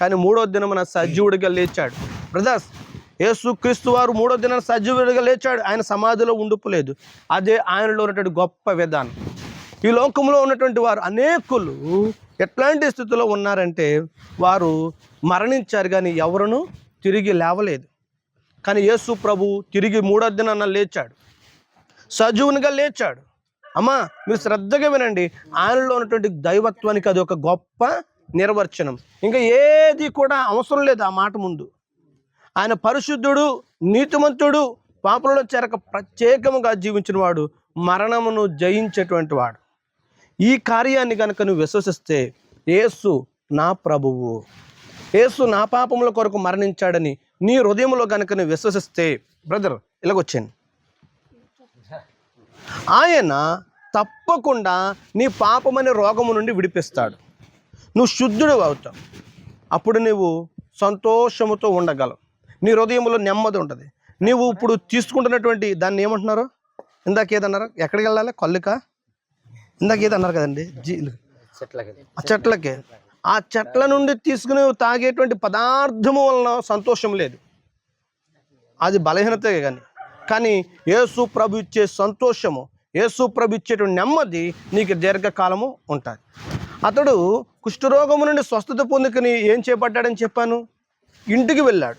కానీ మూడో దినమున సజీవుడిగా లేచాడు. బ్రదర్స్ యేసు క్రీస్తు వారు మూడో దినాన సజీవుడిగా లేచాడు. ఆయన సమాధిలో ఉండిపోలేదు అదే ఆయనలో ఉన్నటువంటి గొప్ప విధానం. ఈ లోకంలో ఉన్నటువంటి వారు అనేకులు ఎట్లాంటి స్థితిలో ఉన్నారంటే వారు మరణించారు కానీ ఎవరును తిరిగి లేవలేదు. కానీ యేసు ప్రభు తిరిగి మూడో దినాన లేచాడు. సజీవునిగా లేచాడు. అమ్మా మీరు శ్రద్ధగా వినండి. ఆయనలో ఉన్నటువంటి దైవత్వానికి అది ఒక గొప్ప నిర్వచనం ఇంకా ఏది కూడా అవసరం లేదు ఆ మాట ముందు. ఆయన పరిశుద్ధుడు నీతిమంతుడు పాపంలో చెరక ప్రత్యేకముగా జీవించిన వాడు మరణమును జయించేటువంటి వాడు. ఈ కార్యాన్ని కనుక నువ్వు విశ్వసిస్తే యేసు నా ప్రభువు. యేసు నా పాపముల కొరకు మరణించాడని నీ హృదయంలో కనుక నువ్వు విశ్వసిస్తే బ్రదర్ ఇలాగొచ్చాను ఆయన తప్పకుండా నీ పాపమనే రోగము నుండి విడిపిస్తాడు. నువ్వు శుద్ధుడు అవుతావు. అప్పుడు నువ్వు సంతోషముతో ఉండగలవు. నీ హృదయంలో నెమ్మది ఉంటుంది. నీవు ఇప్పుడు తీసుకుంటున్నటువంటి దాన్ని ఏమంటున్నారు? ఇందాక ఏదన్నారు? ఎక్కడికి వెళ్ళాలి? కొల్లిక? ఇందాక ఏదన్నారు కదండి? జీలు ఆ చెట్లకి. ఆ చెట్ల నుండి తీసుకుని తాగేటువంటి పదార్థము వలన సంతోషం లేదు. అది బలహీనతే కానీ కానీ యేసు ప్రభు ఇచ్చే సంతోషము యేసు ప్రభు ఇచ్చేటువంటి నెమ్మది నీకు దీర్ఘకాలము ఉంటుంది. అతడు కుష్ఠరోగము నుండి స్వస్థత పొందుకుని ఏం చేపట్టాడని చెప్పాను? ఇంటికి వెళ్ళాడు.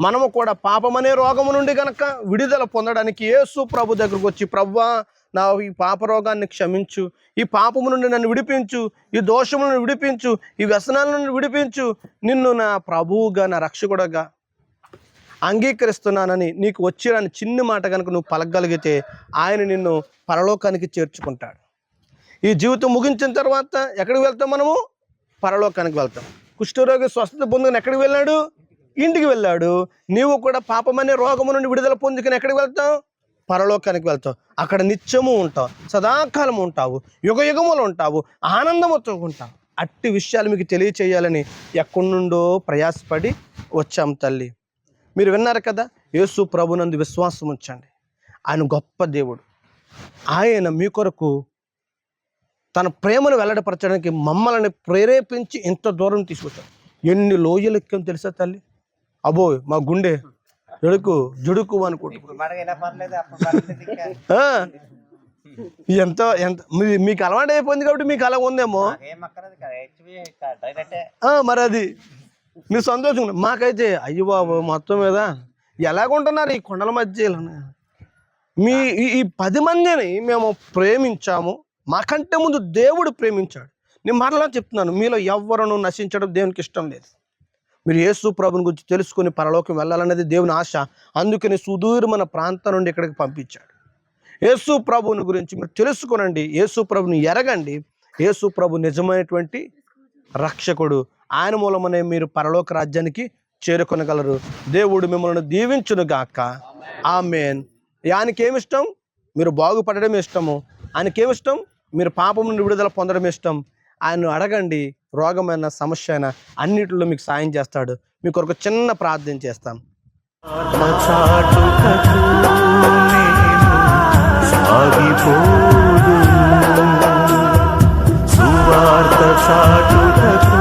మనము కూడా పాపమనే రోగము నుండి గనక విడుదల పొందడానికి యేసు ప్రభు దగ్గరకు వచ్చి ప్రవ్వా నా ఈ పాప రోగాన్ని క్షమించు. ఈ పాపము నుండి నన్ను విడిపించు. ఈ దోషము నుండి విడిపించు. ఈ వ్యసనాల నుండి విడిపించు. నిన్ను నా ప్రభువుగా నా రక్షకుడుగా అంగీకరిస్తున్నానని నీకు వచ్చిన చిన్ని మాట కనుక నువ్వు పలకగలిగితే ఆయన నిన్ను పరలోకానికి చేర్చుకుంటాడు. ఈ జీవితం ముగించిన తర్వాత ఎక్కడికి వెళ్తాం మనము? పరలోకానికి వెళ్తాం. కుష్ఠరోగి స్వస్థత పొందుకుని ఎక్కడికి వెళ్ళాడు? ఇంటికి వెళ్ళాడు. నీవు కూడా పాపమనే రోగము నుండి విడుదల పొందుకుని ఎక్కడికి వెళ్తావు? పరలోకానికి వెళ్తావు. అక్కడ నిత్యము ఉంటావు. సదాకాలం ఉంటావు. యుగ యుగములు ఉంటావు. ఆనందముతో ఉంటావు. అట్టి విషయాలు మీకు తెలియచేయాలని ఎక్కడి నుండో ప్రయాసపడి వచ్చాం తల్లి. మీరు విన్నారు కదా? యేసు ప్రభునందు విశ్వాసం ఉంచండి. ఆయన గొప్ప దేవుడు. ఆయన మీ కొరకు తన ప్రేమను వెల్లడపరచడానికి మమ్మల్ని ప్రేరేపించి ఇంత దూరం తీసుకొచ్చాడు ఎన్ని లోయలు ఎక్కాం తెలుసా తల్లి? అబో మా గుండె జడుకు జుడుకు అనుకుంటు ఆ, ఎంత ఎంత మీ- మీకు అలవాటు అయిపోయింది కాబట్టి మీకు అలా ఉందేమో. మరి అది మీ సంతోషం. మాకైతే అయ్యో బాబు మొత్తం మీద ఎలాగుంటున్నారు ఈ కొండల మధ్యలో మీ ఈ ఈ పది మందిని మేము ప్రేమించాము. మాకంటే ముందు దేవుడు ప్రేమించాడు. నేను మరలా చెప్తున్నాను మీలో ఎవ్వరూ నశించడం దేవునికి ఇష్టం లేదు. మీరు యేసు ప్రభుని గురించి తెలుసుకుని పరలోకం వెళ్ళాలనేది దేవుని ఆశ. అందుకని సుదూరమైన ప్రాంతం నుండి ఇక్కడికి పంపించాడు. యేసు ప్రభుని గురించి మీరు తెలుసుకునండి యేసు ప్రభుని ఎరగండి. యేసు ప్రభు నిజమైనటువంటి రక్షకుడు. ఆయన మూలమనే మీరు పరలోక రాజ్యానికి చేరుకొనగలరు. దేవుడు మిమ్మల్ని దీవించును గాక. ఆమెన్. ఆయనకి ఏమి ఇష్టం? మీరు బాగుపడడం ఇష్టము. ఆయనకి ఏమి ఇష్టం? మీరు పాపం నుండి విడుదల పొందడం ఇష్టం. ఆయన అడగండి రోగమైన సమస్య అయినా అన్నిటిలో మీకు సాయం చేస్తాడు. మీకు ఒక చిన్న ప్రార్థన చేస్తాం. సాగిపోదు. సువార్త చాటుకకు